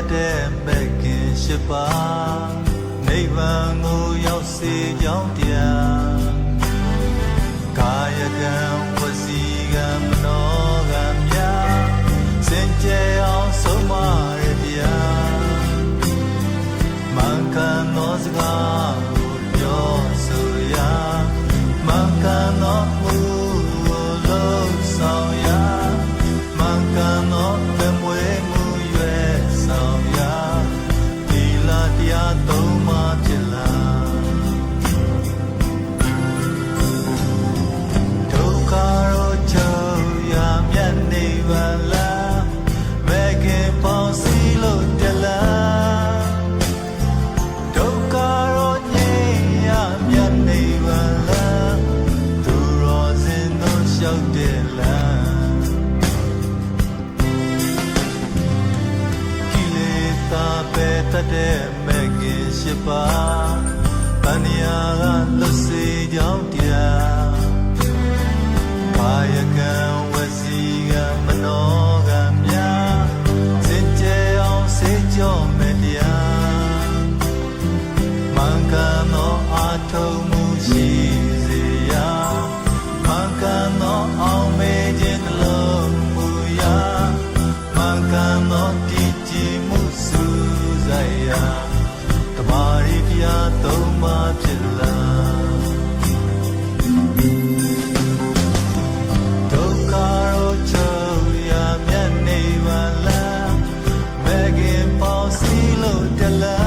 တ်တဲ့မဲ့ခင်ရှိပါနိဗ္ဗာန်ကိုရောက်စေကြောင်းတရားကာယကံဝစီ ပယ်တတ်တဲ့မဲ့ခင်ရှိပါပန်ညာကလွတ်စေကြောင်းတရားဘာယကံဝစီကမနောကမြာစင်ကြယ်အောင်စေကြောမဲ့တရားမင်္ဂလာအာထုံမှုရှိ your love.